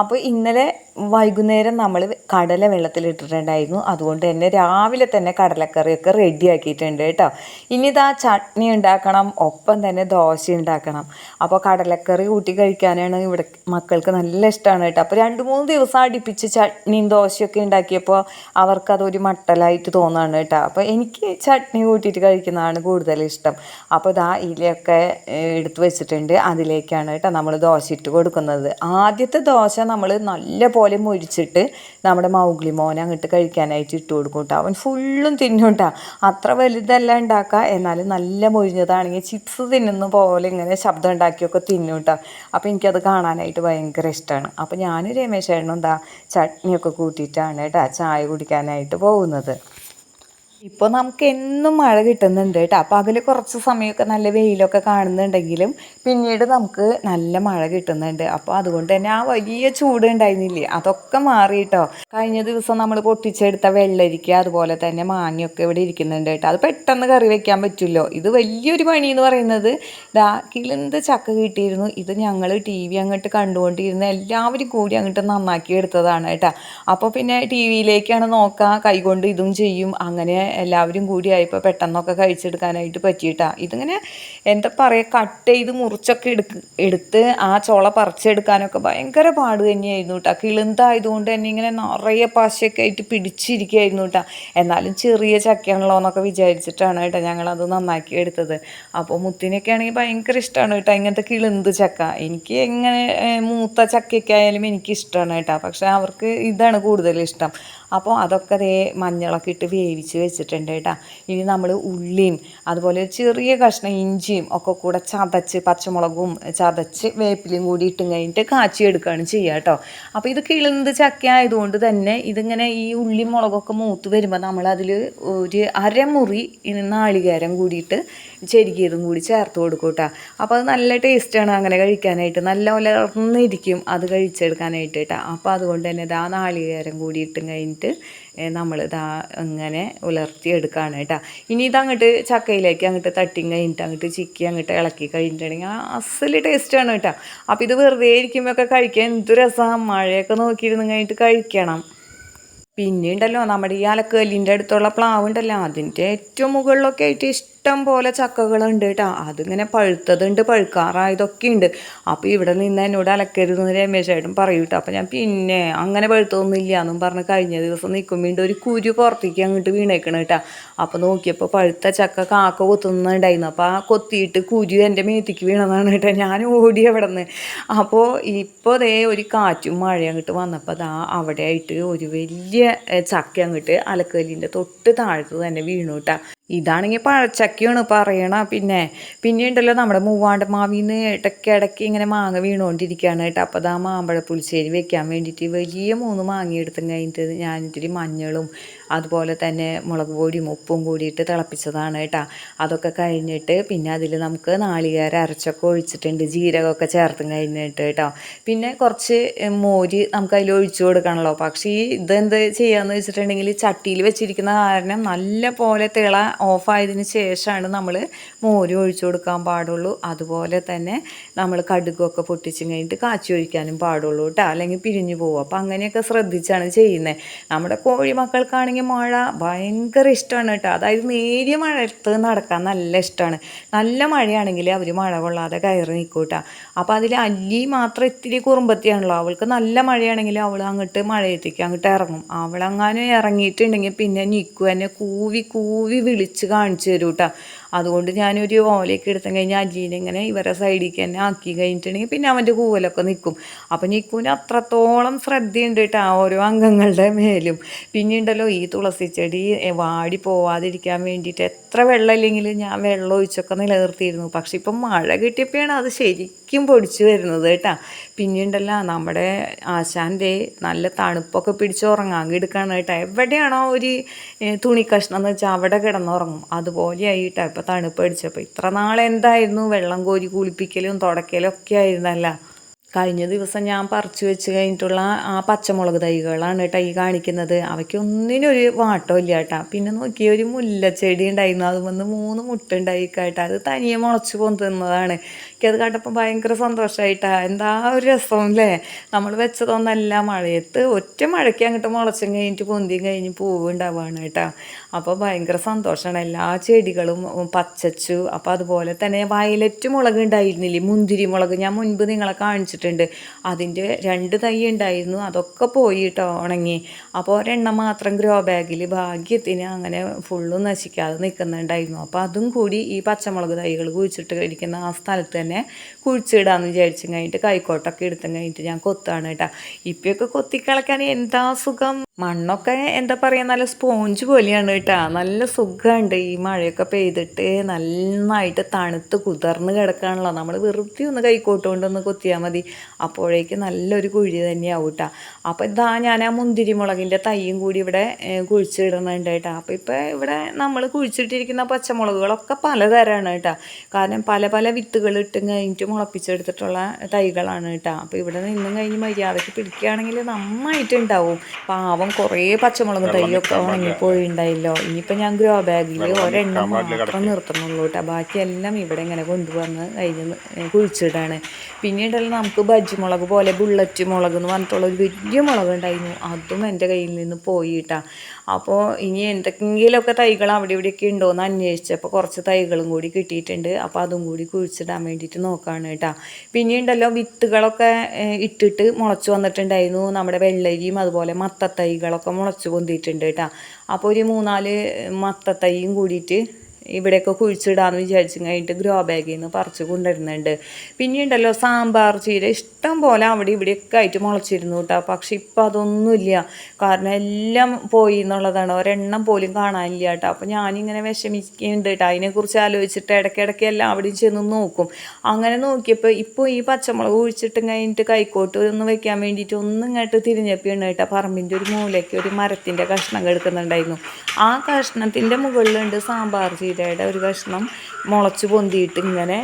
അപ്പോൾ ഇന്നലെ വൈകുന്നേരം നമ്മൾ കടല വെള്ളത്തിലിട്ടിട്ടുണ്ടായിരുന്നു. അതുകൊണ്ട് തന്നെ രാവിലെ തന്നെ കടലക്കറിയൊക്കെ റെഡി ആക്കിയിട്ടുണ്ട് കേട്ടോ. ഇനി ഇതാ ചട്നി ഉണ്ടാക്കണം ഒപ്പം തന്നെ ദോശ ഉണ്ടാക്കണം. അപ്പോൾ കടലക്കറി കൂട്ടി കഴിക്കാനാണ് ഇവിടെ മക്കൾക്ക് നല്ല ഇഷ്ടമാണ് കേട്ടോ. അപ്പോൾ രണ്ട് മൂന്ന് ദിവസം അടുപ്പിച്ച് ചട്നിയും ദോശയൊക്കെ ഉണ്ടാക്കിയപ്പോൾ അവർക്കതൊരു മട്ടലായിട്ട് തോന്നുകയാണ് കേട്ടോ. അപ്പോൾ എനിക്ക് ചട്നി കൂട്ടിയിട്ട് കഴിക്കുന്നതാണ് കൂടുതൽ ഇഷ്ടം. അപ്പോൾ ഇതാ ഇലയൊക്കെ എടുത്ത് വെച്ചിട്ടുണ്ട്. അതിലേക്കാണ് കേട്ടോ നമ്മൾ ദോശ ഇട്ട് കൊടുക്കുന്നത്. ആദ്യത്തെ ദോശ നമ്മൾ നല്ല പോലെ മുരിച്ചിട്ട് നമ്മുടെ മൗഗ്ലി മോനെ അങ്ങോട്ട് കഴിക്കാനായിട്ട് ഇട്ട് കൊടുക്കും കേട്ടോ അവൻ ഫുള്ളും തിന്നും കേട്ടോ അത്ര വലുതല്ല ഉണ്ടാക്കുക എന്നാലും നല്ല മുരിഞ്ഞതാണെങ്കിൽ ചിപ്സ് തിന്നുന്ന പോലെ ഇങ്ങനെ ശബ്ദം ഉണ്ടാക്കിയൊക്കെ തിന്നും കേട്ടോ അപ്പോൾ എനിക്കത് കാണാനായിട്ട് ഭയങ്കര ഇഷ്ടമാണ് അപ്പോൾ ഞാൻ രമേശ് ചേട്ടനും എന്താ ചട്നിയൊക്കെ കൂട്ടിയിട്ടാണ് കേട്ടോ ചായ കുടിക്കാനായിട്ട് പോകുന്നത്. ഇപ്പോൾ നമുക്ക് എന്നും മഴ കിട്ടുന്നുണ്ട് കേട്ടോ. അപ്പോൾ അതിൽ കുറച്ച് സമയമൊക്കെ നല്ല വെയിലൊക്കെ കാണുന്നുണ്ടെങ്കിലും പിന്നീട് നമുക്ക് നല്ല മഴ കിട്ടുന്നുണ്ട്. അപ്പോൾ അതുകൊണ്ട് തന്നെ ആ വലിയ ചൂട് ഉണ്ടായിരുന്നില്ലേ? അതൊക്കെ മാറി കേട്ടോ. കഴിഞ്ഞ ദിവസം നമ്മൾ പൊട്ടിച്ചെടുത്ത വെള്ളരിക്ക അതുപോലെ തന്നെ മാങ്ങയൊക്കെ ഇവിടെ ഇരിക്കുന്നുണ്ട് കേട്ടോ. അത് പെട്ടെന്ന് കറി വെക്കാൻ പറ്റുമല്ലോ. ഇത് വലിയൊരു പണി എന്ന് പറയുന്നത് ദാ കിളിന്ത് ചക്ക കിട്ടിയിരുന്നു. ഇത് ഞങ്ങൾ ടി വി അങ്ങോട്ട് കണ്ടുകൊണ്ടിരുന്ന എല്ലാവരും കൂടി അങ്ങോട്ട് നന്നാക്കി എടുത്തതാണ് കേട്ടോ. അപ്പോൾ പിന്നെ ടി വിയിലേക്കാണ് നോക്കുക കൈകൊണ്ട് ഇതും ചെയ്യും. അങ്ങനെ എല്ലാവരും കൂടി ആയപ്പോൾ പെട്ടെന്നൊക്കെ കഴിച്ചെടുക്കാനായിട്ട് പറ്റിയിട്ടാ. ഇതിങ്ങനെ എന്താ പറയുക കട്ട് ചെയ്ത് മുറിച്ചൊക്കെ എടുക്ക് എടുത്ത് ആ ചോള പറിച്ചെടുക്കാനൊക്കെ ഭയങ്കര പാട് തന്നെയായിരുന്നു കേട്ടോ കിളുന്തായതുകൊണ്ട് തന്നെ ഇങ്ങനെ നിറയെ പശയൊക്കെ ആയിട്ട് പിടിച്ചിരിക്കുകയായിരുന്നു കേട്ടോ എന്നാലും ചെറിയ ചക്കയാണല്ലോ എന്നൊക്കെ വിചാരിച്ചിട്ടാണ് കേട്ടോ ഞങ്ങളത് നന്നാക്കി എടുത്തത്. അപ്പോൾ മുത്തിനൊക്കെ ആണെങ്കിൽ ഭയങ്കര ഇഷ്ടമാണ് കേട്ടോ ഇങ്ങനത്തെ കിളുന്ത് ചക്ക. എനിക്ക് എങ്ങനെ മൂത്ത ചക്കയൊക്കെ ആയാലും എനിക്ക് ഇഷ്ടമാണ് കേട്ടോ പക്ഷേ അവർക്ക് ഇതാണ് കൂടുതൽ ഇഷ്ടം. അപ്പോൾ അതൊക്കെ ദേ മഞ്ഞളൊക്കെ ഇട്ട് വേവിച്ച് വെച്ചിട്ടുണ്ട് കേട്ടോ. ഇനി നമ്മൾ ഉള്ളിയും അതുപോലെ ചെറിയ കഷ്ണം ഇഞ്ചിയും ഒക്കെ കൂടെ ചതച്ച് പച്ചമുളകും ചതച്ച് വേപ്പിലയും കൂടി ഇട്ടും കഴിഞ്ഞിട്ട് കാച്ചി എടുക്കുകയാണ് ചെയ്യുക കേട്ടോ. അപ്പോൾ ഇത് കിളുന്ത് ചക്ക ആയതുകൊണ്ട് തന്നെ ഇതിങ്ങനെ ഈ ഉള്ളി മുളകൊക്കെ മൂത്ത് വരുമ്പോൾ നമ്മളതിൽ ഒരു അരമുറി നാളികേരം കൂടിയിട്ട് ചെരുകിയതും കൂടി ചേർത്ത് കൊടുക്കും കേട്ടോ അപ്പോൾ അത് നല്ല ടേസ്റ്റാണ് അങ്ങനെ കഴിക്കാനായിട്ട്. നല്ല ഉലർന്നിരിക്കും അത് കഴിച്ചെടുക്കാനായിട്ട്. കേട്ടോ അപ്പോൾ അതുകൊണ്ട് തന്നെ ഇതാ നാളികേരം കൂടി ഇട്ടും കഴിഞ്ഞിട്ട് നമ്മൾ ഇതാ ഇങ്ങനെ ഉലർത്തിയെടുക്കുകയാണ് കേട്ടോ. ഇനി ഇതങ്ങോട്ട് ചക്കയിലേക്ക് അങ്ങോട്ട് തട്ടിയും കഴിഞ്ഞിട്ട് അങ്ങോട്ട് ചിക്കി അങ്ങോട്ട് ഇളക്കി കഴിഞ്ഞിട്ടുണ്ടെങ്കിൽ അസൽ ടേസ്റ്റാണ് കേട്ടോ. അപ്പോൾ ഇത് വെറുതെ ഇരിക്കുമ്പോഴൊക്കെ കഴിക്കാൻ എന്ത് രസമാണ് മഴയൊക്കെ നോക്കിയിരുന്ന് കഴിഞ്ഞിട്ട് കഴിക്കണം. പിന്നെ ഉണ്ടല്ലോ നമ്മുടെ ഈ അലക്കല്ലിന്റെ അടുത്തുള്ള പ്ലാവ് ഉണ്ടല്ലോ അതിന്റെ ഏറ്റവും മുകളിലൊക്കെ ആയിട്ട് ഇഷ്ടം പോലെ ചക്കകളുണ്ട് കേട്ടോ അതിങ്ങനെ പഴുത്തതുണ്ട് പഴുക്കാറായതൊക്കെ ഉണ്ട് അപ്പോൾ ഇവിടെ നിന്ന് എന്നോട് അലക്കരുതെന്ന് രമേശായിട്ടും പറയും കേട്ടോ അപ്പോൾ ഞാൻ പിന്നെ അങ്ങനെ പഴുത്തൊന്നും ഇല്ല എന്നും പറഞ്ഞ് കഴിഞ്ഞ ദിവസം നിൽക്കും വീണ്ടും ഒരു കുരു പുറത്തേക്ക് അങ്ങോട്ട് വീണേക്കണം കേട്ടോ അപ്പോൾ നോക്കിയപ്പോൾ പഴുത്ത ചക്ക കാക്ക കൊത്തുന്നുണ്ടായിരുന്നു. അപ്പോൾ ആ കൊത്തിയിട്ട് കുരു എന്റെ മേത്തിക്ക് വീണതാണ് കേട്ടോ ഞാൻ ഓടി അവിടെ നിന്ന് അപ്പോൾ ഇപ്പോൾ ദേ ഒരു കാറ്റും മഴയും അങ്ങോട്ട് വന്നപ്പോൾ അതാ അവിടെ ആയിട്ട് ഒരു വലിയ ചക്ക അങ്ങോട്ട് അലക്കലിന്റെ തൊട്ട് താഴത്ത് തന്നെ വീണു കേട്ടോ ഇതാണെങ്കിൽ പഴച്ചക്കയാണ് പറയണ. പിന്നെ പിന്നെ ഉണ്ടല്ലോ നമ്മുടെ മൂവാണ്ട് മാവിന്ന് ഇടയ്ക്ക് ഇടയ്ക്ക് ഇങ്ങനെ മാങ്ങ വീണുകൊണ്ടിരിക്കുകയാണ് കേട്ടോ. അപ്പോൾ അതാ മാമ്പഴ പുളിശ്ശേരി വെക്കാൻ വേണ്ടിയിട്ട് വലിയ മൂന്ന് മാങ്ങ എടുത്തും കഴിഞ്ഞിട്ട് ഞാൻ മഞ്ഞളും അതുപോലെ തന്നെ മുളക് പൊടിയും ഉപ്പും കൂടിയിട്ട് തിളപ്പിച്ചതാണ് കേട്ടോ. അതൊക്കെ കഴിഞ്ഞിട്ട് പിന്നെ അതിൽ നമുക്ക് നാളികേരം അരച്ചൊക്കെ ഒഴിച്ചിട്ടുണ്ട് ജീരകമൊക്കെ ചേർത്തും കഴിഞ്ഞിട്ട് കേട്ടോ. പിന്നെ കുറച്ച് മോര് നമുക്ക് അതിൽ ഒഴിച്ചു കൊടുക്കണമല്ലോ പക്ഷേ ഈ ഇതെന്ത് ചെയ്യാന്ന് വെച്ചിട്ടുണ്ടെങ്കിൽ ചട്ടിയിൽ വെച്ചിരിക്കുന്ന കാരണം നല്ല പോലെ തിള ഓഫായതിന് ശേഷമാണ് നമ്മൾ മോര് ഒഴിച്ചു കൊടുക്കാൻ പാടുള്ളൂ. അതുപോലെ തന്നെ നമ്മൾ കടുകൊക്കെ പൊട്ടിച്ചും കഴിഞ്ഞിട്ട് കാച്ചി ഒഴിക്കാനും പാടുള്ളൂ കേട്ടോ. അല്ലെങ്കിൽ പിരിഞ്ഞു പോകും അപ്പോൾ അങ്ങനെയൊക്കെ ശ്രദ്ധിച്ചാണ് ചെയ്യുന്നത്. നമ്മുടെ കോഴിമക്കൾക്കാണെങ്കിൽ മഴ ഭയങ്കര ഇഷ്ടമാണ് കേട്ടോ. അതായത് നേരിയ മഴയത്ത് നടക്കാൻ നല്ല ഇഷ്ടമാണ്. നല്ല മഴയാണെങ്കിൽ അവർ മഴ കൊള്ളാതെ കയറി നിൽക്കും കേട്ടോ. അപ്പോൾ അതിൽ അല്ലി മാത്രം ഇത്തിരി കുറുമ്പത്തിയാണല്ലോ. അവൾക്ക് നല്ല മഴയാണെങ്കിൽ അവൾ അങ്ങോട്ട് മഴയത്തേക്ക് അങ്ങോട്ട് ഇറങ്ങും. അവളങ്ങാനും ഇറങ്ങിയിട്ടുണ്ടെങ്കിൽ പിന്നെ നിൽക്കും എന്നെ കൂവി കൂവി വിളിച്ച് കാണിച്ചു തരും കേട്ടോ. അതുകൊണ്ട് ഞാനൊരു ഓലയൊക്കെ എടുത്തു കഴിഞ്ഞാൽ അജീനെ ഇങ്ങനെ ഇവരെ സൈഡിലേക്ക് തന്നെ ആക്കി കഴിഞ്ഞിട്ടുണ്ടെങ്കിൽ പിന്നെ അവന്റെ കൂവലൊക്കെ നിൽക്കും. അപ്പം നിൽക്കൂന് അത്രത്തോളം ശ്രദ്ധയുണ്ട് കേട്ടോ ഓരോ അംഗങ്ങളുടെ മേലും. പിന്നെ ഉണ്ടല്ലോ ഈ തുളസി ചെടി വാടി പോവാതിരിക്കാൻ വേണ്ടിയിട്ട് എത്ര വെള്ളം ഇല്ലെങ്കിലും ഞാൻ വെള്ളം ഒഴിച്ചൊക്കെ നിലനിർത്തിയിരുന്നു. പക്ഷെ ഇപ്പം മഴ കിട്ടിയപ്പോഴാണ് അത് ശരിക്കും പൊടിച്ചു വരുന്നത് കേട്ടോ. പിന്നെ ഉണ്ടല്ലോ നമ്മുടെ ആശാന്റെ നല്ല തണുപ്പൊക്കെ പിടിച്ച് ഉറങ്ങാൻ കിടക്കാണ് കേട്ടോ. എവിടെയാണോ ഒരു തുണി കഷ്ണം എന്ന് വെച്ചാൽ അവിടെ കിടന്നുറങ്ങും. അതുപോലെ ആയിട്ടാ ഇപ്പം തണുപ്പ് അടിച്ചപ്പോൾ ഇത്ര നാളെന്തായിരുന്നു? വെള്ളം കോരി കുളിപ്പിക്കലും തുടക്കലും ഒക്കെ ആയിരുന്നല്ല. കഴിഞ്ഞ ദിവസം ഞാൻ പറിച്ചു വെച്ച് കഴിഞ്ഞിട്ടുള്ള ആ പച്ചമുളക് തൈകളാണ് കേട്ടോ ഈ കാണിക്കുന്നത്. അവയ്ക്കൊന്നിനൊരു വാട്ടം ഇല്ല കേട്ടോ പിന്നെ നോക്കിയ ഒരു മുല്ലച്ചെടി ഉണ്ടായിരുന്നു. അത് വന്ന് മൂന്ന് മുട്ട ഉണ്ടായി കേട്ടോ അത് തനിയെ മുളച്ച് പൊന്തുന്നതാണ് എനിക്കത് കണ്ടപ്പോൾ ഭയങ്കര സന്തോഷമായിട്ടാ എന്താ ഒരു രസം അല്ലേ നമ്മൾ വെച്ചതൊന്നല്ല മഴയത്ത് ഒറ്റ മഴയ്ക്ക് അങ്ങോട്ട് മുളച്ചും കഴിഞ്ഞിട്ട് പൊന്തി കഴിഞ്ഞ് പൂവ് ഉണ്ടാവുകയാണ് കേട്ടോ അപ്പോൾ ഭയങ്കര സന്തോഷമാണ് എല്ലാ ചെടികളും പച്ചച്ചു. അപ്പോൾ അതുപോലെ തന്നെ വയലറ്റ് മുളക് ഉണ്ടായിരുന്നില്ലേ? മുന്തിരി മുളക് ഞാൻ മുൻപ് നിങ്ങളെ കാണിച്ചിട്ടുണ്ട് അതിന്റെ രണ്ട് തൈ ഉണ്ടായിരുന്നു. അതൊക്കെ പോയി കേട്ടോ ഉണങ്ങി. അപ്പോൾ ഒരെണ്ണം മാത്രം ഗ്രോ ബാഗിൽ ഭാഗ്യത്തിന് അങ്ങനെ ഫുള്ളും നശിക്കാതെ നിൽക്കുന്നുണ്ടായിരുന്നു. അപ്പോൾ അതും കൂടി ഈ പച്ചമുളക് തൈകൾ കുഴിച്ചിട്ട് ഇരിക്കുന്ന ആ സ്ഥലത്ത് തന്നെ കുഴിച്ചിടാന്ന് വിചാരിച്ചു കഴിഞ്ഞിട്ട് കൈക്കോട്ടൊക്കെ എടുത്തും കഴിഞ്ഞിട്ട് ഞാൻ കൊത്താണ് കേട്ടോ. ഇപ്പൊക്കെ കൊത്തിക്കളക്കാൻ എന്താ സുഖം? മണ്ണൊക്കെ എന്താ പറയുക നല്ല സ്പോഞ്ച് പോലെയാണ് കേട്ടോ. നല്ല സുഖമുണ്ട് ഈ മഴയൊക്കെ പെയ്തിട്ട് നന്നായിട്ട് തണുത്ത് കുതിർന്ന് കിടക്കാണല്ലോ. നമ്മൾ വെറുതെ ഒന്ന് കൈക്കോട്ട് കൊണ്ടൊന്ന് കൊത്തിയാൽ മതി. അപ്പോഴേക്ക് നല്ലൊരു കുഴി തന്നെയാവും കേട്ടോ. അപ്പോൾ ഇതാ ഞാൻ ആ മുന്തിരി മുളകിന്റെ തൈയും കൂടി ഇവിടെ കുഴിച്ചിടുന്നുണ്ട് കേട്ടോ. അപ്പോൾ ഇപ്പോൾ ഇവിടെ നമ്മൾ കുഴിച്ചിട്ടിരിക്കുന്ന പച്ചമുളകുകളൊക്കെ പലതരമാണ് കേട്ടോ. കാരണം പല പല വിത്തുകൾ ഇട്ടും കഴിഞ്ഞിട്ട് മുളപ്പിച്ചെടുത്തിട്ടുള്ള തൈകളാണ് കേട്ടോ. അപ്പോൾ ഇവിടെ നിന്നും കഴിഞ്ഞ് മര്യാദയ്ക്ക് പിടിക്കുകയാണെങ്കിൽ നന്നായിട്ടുണ്ടാവും. പാവം കുറേ പച്ചമുളക് തൈയൊക്കെ ഉണങ്ങിപ്പോയിണ്ടായില്ലോ ഇനിയിപ്പോൾ ഞാൻ ഗ്രോ ബാഗിൽ ഒരെണ്ണം മാത്രം നിർത്തുന്നുള്ളൂ കേട്ടോ. ബാക്കിയെല്ലാം ഇവിടെ ഇങ്ങനെ കൊണ്ടുവന്ന് കഴിഞ്ഞ് കുഴിച്ചിടാണ്. പിന്നീടല്ലോ നമുക്ക് ബജ്ജി മുളക് പോലെ ബുള്ളറ്റ് മുളക് എന്ന് പറഞ്ഞിട്ടുള്ള ഒരു വലിയ മുളക് ഉണ്ടായിരുന്നു അതും എന്റെ കയ്യിൽ നിന്ന് പോയി കേട്ടോ. അപ്പോൾ ഇനി എന്തെങ്കിലുമൊക്കെ തൈകൾ അവിടെ ഇവിടെയൊക്കെ ഉണ്ടോ എന്ന് അന്വേഷിച്ചപ്പോൾ കുറച്ച് തൈകളും കൂടി കിട്ടിയിട്ടുണ്ട്. അപ്പോൾ അതും കൂടി കുഴിച്ചിടാൻ വേണ്ടിയിട്ട് നോക്കുകയാണ് കേട്ടോ. പിന്നെ ഉണ്ടല്ലോ വിത്തുകളൊക്കെ ഇട്ടിട്ട് മുളച്ച് വന്നിട്ടുണ്ടായിരുന്നു. നമ്മുടെ വെള്ളരിയും അതുപോലെ മത്ത മത്തത്തൈകളൊക്കെ മുളച്ച് പൊന്തിയിട്ടുണ്ട് കേട്ടോ. അപ്പോൾ ഒരു മൂന്നാൽ മത്ത തൈയും കൂടിയിട്ട് ഇവിടെയൊക്കെ കുഴിച്ചിടാന്ന് വിചാരിച്ചു കഴിഞ്ഞിട്ട് ഗ്രോ ബാഗിൽ നിന്ന് പറിച്ച് കൊണ്ടുവരുന്നുണ്ട്. പിന്നെ ഉണ്ടല്ലോ സാമ്പാർ ചീര ഇഷ്ടം പോലെ അവിടെ ഇവിടെയൊക്കെ ആയിട്ട് മുളച്ചിരുന്നു കേട്ടോ പക്ഷെ ഇപ്പം അതൊന്നുമില്ല. കാരണം എല്ലാം പോയി എന്നുള്ളതാണ്. ഒരെണ്ണം പോലും കാണാനില്ല കേട്ടോ അപ്പോൾ ഞാനിങ്ങനെ വിഷമിക്കുന്നുണ്ട് കേട്ടോ അതിനെക്കുറിച്ച് ആലോചിച്ചിട്ട് ഇടയ്ക്കിടയ്ക്ക് എല്ലാം അവിടെയും ചെന്ന് നോക്കും. അങ്ങനെ നോക്കിയപ്പോൾ ഇപ്പോൾ ഈ പച്ചമുളക് കുഴിച്ചിട്ടും കഴിഞ്ഞിട്ട് കൈക്കോട്ട് ഒന്ന് വെക്കാൻ വേണ്ടിയിട്ട് ഒന്നും ഇങ്ങോട്ട് തിരിഞ്ഞപ്പിയാണ് കേട്ടോ പറമ്പിന്റെ ഒരു മൂലയ്ക്ക് ഒരു മരത്തിന്റെ കഷ്ണം കിടക്കുന്നുണ്ടായിരുന്നു ആ കഷ്ണത്തിന്റെ മുകളിലുണ്ട് സാമ്പാർ ചീരയുടെ ഒരു കഷ്ണം മുളച്ച് പൊന്തിയിട്ട് ഇങ്ങനെ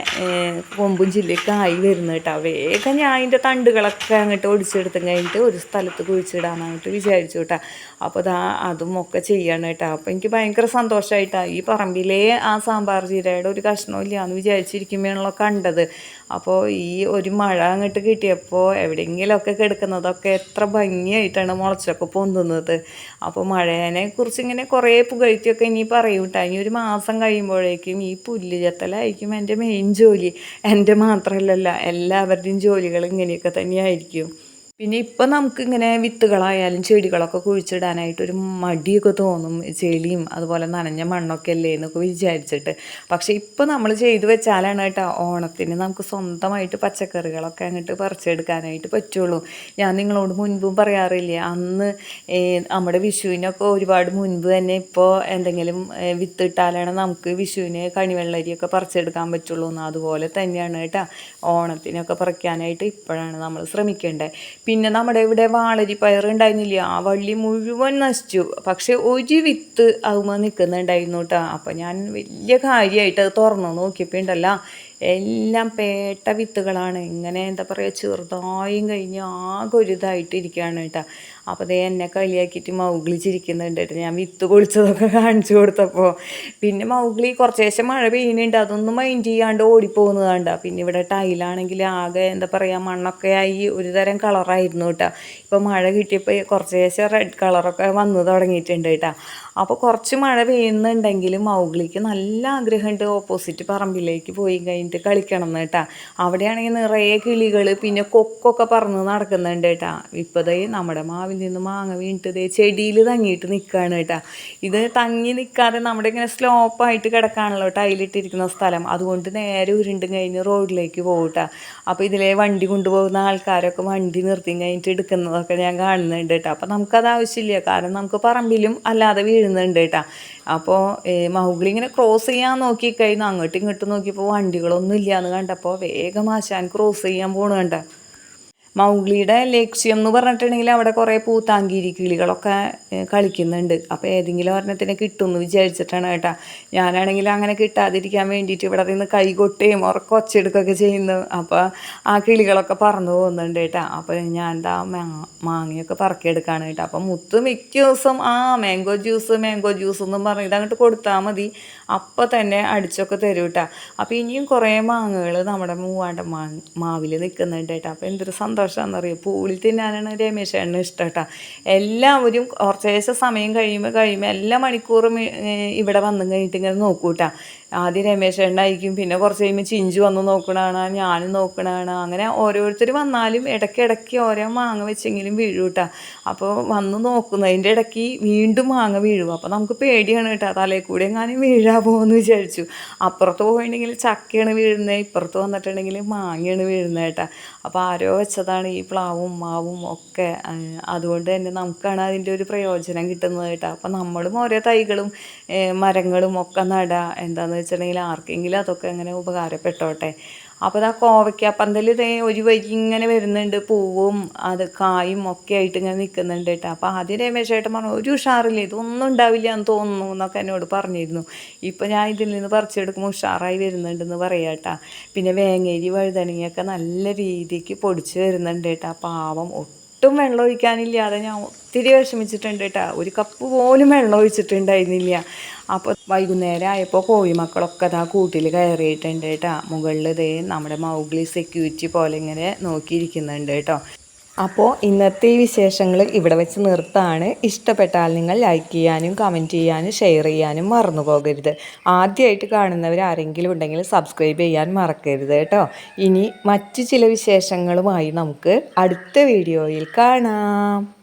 കൊമ്പും ചില്ലൊക്കെ ആയി വരുന്നു കേട്ടോ. വേഗം ഞാൻ അതിന്റെ തണ്ടുകളൊക്കെ അങ്ങോട്ട് ഒടിച്ചെടുത്തും കഴിഞ്ഞിട്ട് ഒരു സ്ഥലത്ത് കുഴിച്ചിടാനായിട്ട് വിചാരിച്ചു കേട്ടോ. അപ്പോൾ ദാ അതും ഒക്കെ ചെയ്യണം കേട്ടോ. അപ്പോൾ എനിക്ക് ഭയങ്കര സന്തോഷമായിട്ടാണ് ഈ പറമ്പിലേ ആ സാമ്പാർ ചീരയുടെ ഒരു കഷ്ണം എന്ന് വിചാരിച്ചിരിക്കുമ്പോഴാണല്ലോ കണ്ടത്. അപ്പോൾ ഈ ഒരു മഴ അങ്ങോട്ട് കിട്ടിയപ്പോൾ എവിടെയെങ്കിലുമൊക്കെ കിടക്കുന്നതൊക്കെ എത്ര ഭംഗിയായിട്ടാണ് മുളച്ചൊക്കെ പൊന്തുന്നത്. അപ്പോൾ മഴേനെ കുറിച്ച് ഇങ്ങനെ കുറേ പുകഴ്ത്തിയൊക്കെ ഇനി പറയും കേട്ടോ ഇനി ഒരു മാസം കഴിയുമ്പോഴേക്കും ഈ പുല്ല് ചെത്തലായിരിക്കും എന്റെ മെയിൻ ജോലി. എന്റെ മാത്രമല്ലല്ല എല്ലാവരുടെയും ജോലികൾ ഇങ്ങനെയൊക്കെ തന്നെയായിരിക്കും. പിന്നെ ഇപ്പം നമുക്ക് ഇങ്ങനെ വിത്തുകളായാലും ചെടികളൊക്കെ കുഴിച്ചിടാനായിട്ട് ഒരു മടിയൊക്കെ തോന്നും. ചെളിയും അതുപോലെ നനഞ്ഞ മണ്ണൊക്കെ അല്ലേ എന്നൊക്കെ വിചാരിച്ചിട്ട്. പക്ഷേ ഇപ്പം നമ്മൾ ചെയ്തു വെച്ചാലാണ് കേട്ടോ ഓണത്തിന് നമുക്ക് സ്വന്തമായിട്ട് പച്ചക്കറികളൊക്കെ അങ്ങോട്ട് പറിച്ചെടുക്കാനായിട്ട് പറ്റുള്ളൂ. ഞാൻ നിങ്ങളോട് മുൻപും പറയാറില്ലേ അന്ന് നമ്മുടെ വിഷുവിനൊക്കെ ഒരുപാട് മുൻപ് തന്നെ ഇപ്പോൾ എന്തെങ്കിലും വിത്ത് വിത്തിട്ടാലാണ് നമുക്ക് വിഷുവിന് കണിവെള്ളരിയൊക്കെ പറിച്ചെടുക്കാൻ പറ്റുള്ളൂ എന്ന് അതുപോലെ തന്നെയാണ് കേട്ടോ ഓണത്തിനൊക്കെ പറിക്കാനായിട്ട് ഇപ്പോഴാണ് നമ്മൾ ശ്രമിക്കേണ്ടത്. പിന്നെ നമ്മുടെ ഇവിടെ വാളരി ഉണ്ടായിരുന്നില്ല. ആ വള്ളി മുഴുവൻ നശിച്ചു. പക്ഷെ ഒരു വിത്ത് അതുമ്പോൾ നിൽക്കുന്നുണ്ടായിരുന്നു കേട്ടോ അപ്പം ഞാൻ വലിയ കാര്യമായിട്ട് അത് തുറന്നു നോക്കിയപ്പോൾ ഉണ്ടല്ലോ. എല്ലാം പേട്ട വിത്തുകളാണ്. ഇങ്ങനെ എന്താ പറയുക ചെറുതായും കഴിഞ്ഞ് ആകെ ഒരു ഇതായിട്ടിരിക്കുകയാണ് കേട്ടോ. അപ്പോൾ അതേ എന്നെ കളിയാക്കിയിട്ട് മൗഗ്ലി ചിരിക്കുന്നുണ്ട് കേട്ടോ. ഞാൻ വിത്ത് പൊളിച്ചതൊക്കെ കാണിച്ചു കൊടുത്തപ്പോൾ പിന്നെ മൗഗ്ലി കുറച്ച് ശേഷം മഴ പെയ്യുന്നുണ്ട്. അതൊന്നും മൈൻഡ് ചെയ്യാണ്ട് ഓടിപ്പോകുന്നതാണ്ട. പിന്നെ ഇവിടെ ടൈലാണെങ്കിൽ ആകെ എന്താ പറയുക മണ്ണൊക്കെ ആയി ഒരു തരം കളറായിരുന്നു കേട്ടോ. ഇപ്പോൾ മഴ കിട്ടിയപ്പോൾ കുറച്ച് ശേഷം റെഡ് കളറൊക്കെ വന്നു തുടങ്ങിയിട്ടുണ്ട് കേട്ടോ. അപ്പോൾ കുറച്ച് മഴ പെയ്യുന്നുണ്ടെങ്കിലും മൗഗ്ലിക്ക് നല്ല ആഗ്രഹമുണ്ട്. ഓപ്പോസിറ്റ് പറമ്പിലേക്ക് പോയി കഴിഞ്ഞിട്ട് കളിക്കണം എന്ന് കേട്ടാ അവിടെയാണെങ്കിൽ നിറയെ കിളികൾ പിന്നെ കൊക്കൊക്കെ പറന്ന് നടക്കുന്നുണ്ട് കേട്ടാ ഇപ്പോൾ നമ്മുടെ മാവിൽ നിന്ന് മാങ്ങ വീണിട്ട് ചെടിയിൽ തങ്ങിയിട്ട് നിൽക്കുകയാണ് കേട്ടാ ഇത് തങ്ങി നിൽക്കാതെ നമ്മുടെ ഇങ്ങനെ സ്ലോപ്പായിട്ട് കിടക്കാണല്ലോ ടൈലിട്ടിരിക്കുന്ന സ്ഥലം. അതുകൊണ്ട് നേരെ ഉരുണ്ടും കഴിഞ്ഞ് റോഡിലേക്ക് പോകും കേട്ടാ അപ്പോൾ ഇതിലെ വണ്ടി കൊണ്ടുപോകുന്ന ആൾക്കാരൊക്കെ വണ്ടി നിർത്തി കഴിഞ്ഞിട്ട് എടുക്കുന്നതൊക്കെ ഞാൻ കാണുന്നുണ്ട് കേട്ടോ അപ്പോൾ നമുക്കത് ആവശ്യമില്ല. കാരണം നമുക്ക് പറമ്പിലും അല്ലാതെ വീഴുന്നുണ്ട് കേട്ടോ അപ്പോൾ മൗഗ്ലി ഇങ്ങനെ ക്രോസ് ചെയ്യാൻ നോക്കി കഴിഞ്ഞാൽ അങ്ങോട്ടും ഇങ്ങോട്ടും നോക്കിയപ്പോൾ വണ്ടികളൊന്നും ഇല്ലയെന്ന് കണ്ടപ്പോൾ വേഗം ആശാൻ ക്രോസ് ചെയ്യാൻ പോണ കണ്ട. മൗഗ്ലിയുടെ ലക്ഷ്യം എന്ന് പറഞ്ഞിട്ടുണ്ടെങ്കിൽ അവിടെ കുറേ പൂത്താങ്കിരി കിളികളൊക്കെ കളിക്കുന്നുണ്ട്. അപ്പോൾ ഏതെങ്കിലും ഒരെണ്ണത്തിനെ കിട്ടുമെന്ന് വിചാരിച്ചിട്ടാണ് കേട്ടോ. ഞാനാണെങ്കിൽ അങ്ങനെ കിട്ടാതിരിക്കാൻ വേണ്ടിയിട്ട് ഇവിടെ നിന്ന് കൈ കൊട്ടുകയും ഉറക്കം ഒച്ചെടുക്കുകയൊക്കെ ചെയ്യുന്നു. അപ്പോൾ ആ കിളികളൊക്കെ പറന്നു പോകുന്നുണ്ട് കേട്ടോ. അപ്പോൾ ഞാൻ എന്താ മാങ്ങയൊക്കെ പറക്കിയെടുക്കുകയാണ് കേട്ടോ. അപ്പോൾ മുത്ത് മിക്ക ദിവസം ആ മാംഗോ ജ്യൂസ് മാംഗോ ജ്യൂസ് എന്നും പറഞ്ഞിട്ട് അങ്ങോട്ട് കൊടുത്താൽ മതി. അപ്പോൾ തന്നെ അടിച്ചൊക്കെ തരും കേട്ടോ അപ്പോൾ ഇനിയും കുറേ മാങ്ങകൾ നമ്മുടെ മൂവാണ്ട മാ മാവിൽ നിൽക്കുന്നുണ്ട് കേട്ടോ അപ്പോൾ എന്തൊരു സന്തോഷമാണെന്നറിയോ പൂളി തിന്നാനാണ് രമേശ് എണ്ണ ഇഷ്ടം കേട്ടോ എല്ലാവരും കുറച്ചേശം സമയം കഴിയുമ്പോൾ കഴിയുമ്പോൾ എല്ലാ മണിക്കൂറും ഇവിടെ വന്നു കഴിഞ്ഞിട്ട് ഇങ്ങനെ നോക്കൂട്ടാ ആദ്യം രമേശ് ചേട്ടനായിരിക്കും പിന്നെ കുറച്ച് കഴിയുമ്പോൾ ചിഞ്ചു വന്ന് നോക്കണതാണ് ഞാനും നോക്കണതാണ് അങ്ങനെ ഓരോരുത്തർ വന്നാലും ഇടയ്ക്കിടയ്ക്ക് ഇടയ്ക്ക് ഓരോ മാങ്ങ വെച്ചെങ്കിലും വീഴും കേട്ടോ അപ്പോൾ വന്ന് നോക്കുന്നതിന്റെ ഇടയ്ക്ക് വീണ്ടും മാങ്ങ വീഴും. അപ്പോൾ നമുക്ക് പേടിയാണ് കേട്ടോ തലയിൽ കൂടെ എങ്ങാനും വീഴാമോ എന്ന് വിചാരിച്ചു. അപ്പുറത്ത് പോയിട്ടുണ്ടെങ്കിൽ ചക്കയാണ് വീഴുന്നത് ഇപ്പുറത്ത് വന്നിട്ടുണ്ടെങ്കിൽ മാങ്ങയാണ് വീഴുന്നത് കേട്ടോ. അപ്പോൾ ആരോ വെച്ചതാണ് ഈ പ്ലാവും മാവും ഒക്കെ അതുകൊണ്ട് തന്നെ നമുക്കാണ് അതിന്റെ ഒരു പ്രയോജനം കിട്ടുന്നത് കേട്ടോ. അപ്പോൾ നമ്മളും ഓരോ തൈകളും മരങ്ങളും ഒക്കെ നടുക എന്താണെന്ന് വെച്ചിട്ടുണ്ടെങ്കിൽ ആർക്കെങ്കിലും അതൊക്കെ അങ്ങനെ ഉപകാരപ്പെട്ടോട്ടെ. അപ്പോൾ ആ കോവയ്ക്ക പന്തൽ ഇതേ ഒരു വരി ഇങ്ങനെ വരുന്നുണ്ട്. പൂവും അത് കായും ഒക്കെ ആയിട്ട് ഇങ്ങനെ നിൽക്കുന്നുണ്ട് കേട്ടോ. അപ്പോൾ ആദ്യം രമേശേട്ടൻ പറഞ്ഞു ഒരു ഉഷാറില്ല? ഇതൊന്നും ഉണ്ടാവില്ല എന്ന് തോന്നുന്നു എന്നൊക്കെ എന്നോട് പറഞ്ഞിരുന്നു. ഇപ്പോൾ ഞാൻ ഇതിൽ നിന്ന് പറിച്ചെടുക്കുമ്പോൾ ഉഷാറായി വരുന്നുണ്ടെന്ന് പറയാം കേട്ടോ. പിന്നെ വേങ്ങേരി വഴുതനങ്ങയൊക്കെ നല്ല രീതിക്ക് പൊടിച്ച് വരുന്നുണ്ട് കേട്ടോ. പാവം ഒട്ടും വെള്ളം ഒഴിക്കാനില്ലാതെ ഞാൻ ഒത്തിരി വിഷമിച്ചിട്ടുണ്ട് കേട്ടോ ഒരു കപ്പ് പോലും വെള്ളം ഒഴിച്ചിട്ടുണ്ടായിരുന്നില്ല. അപ്പോൾ വൈകുന്നേരം ആയപ്പോൾ കോഴിമക്കളൊക്കെ അതാ കൂട്ടിൽ കയറിയിട്ടുണ്ട് കേട്ടോ മുകളിൽ ഇതേ നമ്മുടെ മൗഗ്ലി സെക്യൂരിറ്റി പോലെ ഇങ്ങനെ നോക്കിയിരിക്കുന്നുണ്ട് കേട്ടോ അപ്പോൾ ഇന്നത്തെ ഈ വിശേഷങ്ങൾ ഇവിടെ വെച്ച് നിർത്താണ്. ഇഷ്ടപ്പെട്ടാൽ നിങ്ങൾ ലൈക്ക് ചെയ്യാനും കമന്റ് ചെയ്യാനും ഷെയർ ചെയ്യാനും മറന്നു പോകരുത്. ആദ്യമായിട്ട് കാണുന്നവർ ആരെങ്കിലും ഉണ്ടെങ്കിൽ സബ്സ്ക്രൈബ് ചെയ്യാൻ മറക്കരുത് കേട്ടോ. ഇനി മറ്റു ചില വിശേഷങ്ങളുമായി നമുക്ക് അടുത്ത വീഡിയോയിൽ കാണാം.